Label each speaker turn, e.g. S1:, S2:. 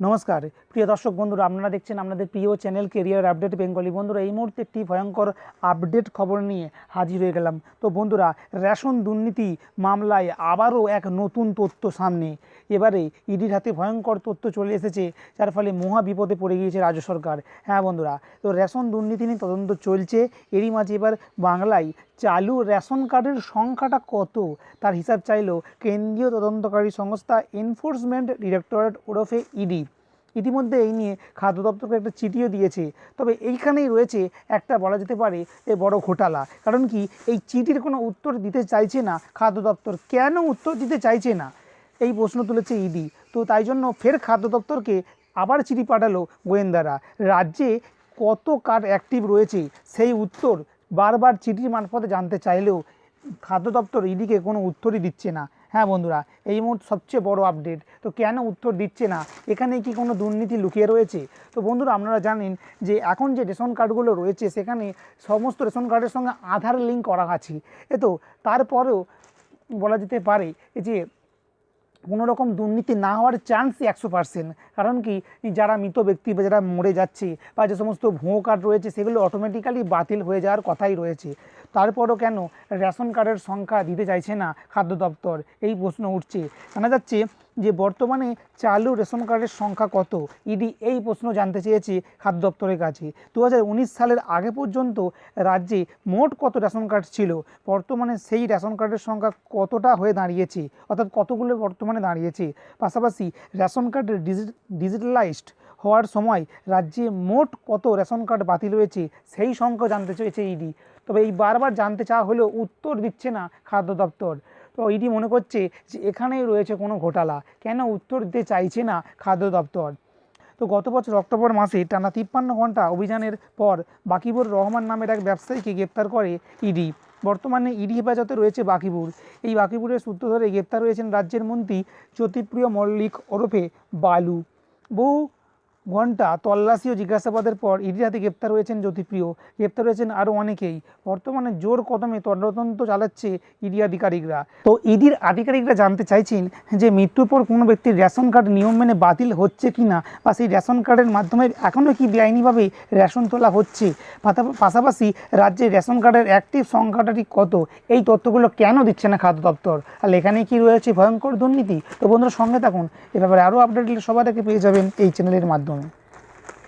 S1: নমস্কার। প্রিয় দর্শক বন্ধুরা, আপনারা দেখছেন আপনাদের প্রিয় চ্যানেল কেরিয়ার আপডেট বেঙ্গলি বন্ধুরা, এই মুহূর্তে একটি ভয়ঙ্কর আপডেট খবর নিয়ে হাজির হয়ে গেলাম। তো বন্ধুরা, রেশন দুর্নীতি মামলায় আবারও এক নতুন তথ্য সামনে। এবারে ইডির হাতে ভয়ঙ্কর তথ্য চলে এসেছে, যার ফলে মহা বিপদে পড়ে গিয়েছে রাজ্য সরকার। হ্যাঁ বন্ধুরা, তো রেশন দুর্নীতি নিয়ে তদন্ত চলছে। এরই মাঝে এবার বাংলায় চালু রেশন কার্ডের সংখ্যাটা কত? তার হিসাব চাইল কেন্দ্রীয় তদন্তকারী সংস্থা এনফোর্সমেন্ট ডিরেক্টরেট ওরফে ইডি। ইতিমধ্যে এই নিয়ে খাদ্য দপ্তরকে একটা চিঠিও দিয়েছে। তবে এইখানেই রয়েছে একটা বলা যেতে পারে এ বড় ঘোটালা। কারণ কি, এই চিঠির কোনো উত্তর দিতে চাইছে না খাদ্য দপ্তর। কেন উত্তর দিতে চাইছে না? এই প্রশ্ন তুলেছে ইডি। তো তাই জন্য ফের খাদ্য দপ্তরকে আবার চিঠি পাঠালো গোয়েন্দারা। রাজ্যে কত কার্ড অ্যাক্টিভ রয়েছে? সেই উত্তর বারবার চিঠির মারফতে জানতে চাইলেও খাদ্য দপ্তর ইডিকে কোনো উত্তরই দিচ্ছে না। হ্যাঁ বন্ধুরা, এই মুহূর্তে সবচেয়ে বড় আপডেট তো কেন উত্তর দিচ্ছে না? এখানে কি কোনো দুর্নীতি লুকিয়ে রয়েছে? তো বন্ধুরা, আপনারা জানেন যে এখন যে রেশন কার্ডগুলো রয়েছে, সেখানে সমস্ত রেশন কার্ডের সঙ্গে আধার লিঙ্ক করা আছে। এ তো তারপরেও বলা যেতে পারে যে কোনো রকম দুর্নীতি না হওয়ার চান্সই একশো পার্সেন্ট কারণ কি? যারা মৃত ব্যক্তি বা যারা মরে যাচ্ছে বা যে সমস্ত ভুয়ো কার্ড রয়েছে, সেগুলো অটোমেটিক্যালি বাতিল হয়ে যাওয়ার কথাই রয়েছে। তারপরও কেন? রেশন কার্ডের সংখ্যা দিতে চাইছে না খাদ্য দপ্তর? এই প্রশ্ন উঠছে। জানা যাচ্ছে যে বর্তমানে চালু রেশন কার্ডের সংখ্যা কত? ইডি এই প্রশ্ন জানতে চেয়েছে খাদ্য দপ্তরের কাছে। দু হাজার উনিশ সালের আগে পর্যন্ত রাজ্যে মোট কত রেশন কার্ড ছিল? বর্তমানে সেই রেশন কার্ডের সংখ্যা কতটা হয়ে দাঁড়িয়েছে? অর্থাৎ কতগুলো বর্তমানে দাঁড়িয়েছে? পাশাপাশি রেশন কার্ড ডিজিটালাইজড হওয়ার সময় রাজ্যে মোট কত রেশন কার্ড বাতিল হয়েছে? সেই সংখ্যা জানতে চেয়েছে ইডি। তবে এই বারবার জানতে চাওয়া হলেও উত্তর দিচ্ছে না খাদ্য দপ্তর। তো ইডি মনে করছে যে এখানেই রয়েছে কোনো ঘোটালা। কেন উত্তর দিতে চাইছে না খাদ্য দপ্তর? তো গত বছর অক্টোবর মাসে টানা তিপ্পান্ন ঘণ্টা অভিযানের পর বাকিবুর রহমান নামের এক ব্যবসায়ীকে গ্রেপ্তার করে ইডি। বর্তমানে ইডি হেফাজতে রয়েছে বাকিবুর। এই বাকিবুরের সূত্র ধরে গ্রেপ্তার হয়েছেন রাজ্যের মন্ত্রী জ্যোতিপ্রিয় মল্লিক ওরফে বালু। বহু ঘণ্টা তল্লাশি ও জিজ্ঞাসাবাদের পর ইডির হাতে গ্রেপ্তার হয়েছেন জ্যোতিপ্রিয়। গ্রেপ্তার হয়েছেন আরও অনেকেই। বর্তমানে জোর কদমে তদন্ত চালাচ্ছে ইডি আধিকারিকরা। তো ইডির আধিকারিকরা জানতে চাইছেন যে মৃত্যুর পর কোনো ব্যক্তির রেশন কার্ড নিয়ম মেনে বাতিল হচ্ছে কি না বা সেই রেশন কার্ডের মাধ্যমে এখনও কি বেআইনিভাবে রেশন তোলা হচ্ছে? পাশাপাশি রাজ্যে রেশন কার্ডের অ্যাক্টিভ সংখ্যাটা ঠিক কত? এই তথ্যগুলো কেন দিচ্ছে না খাদ্য দপ্তর? আর এখানে কি রয়েছে ভয়ঙ্কর দুর্নীতি? তো বন্ধুরা সঙ্গে থাকুন। এ ব্যাপারে আরও আপডেট সবার আগে পেয়ে যাবেন এই চ্যানেলের মাধ্যমে। bom.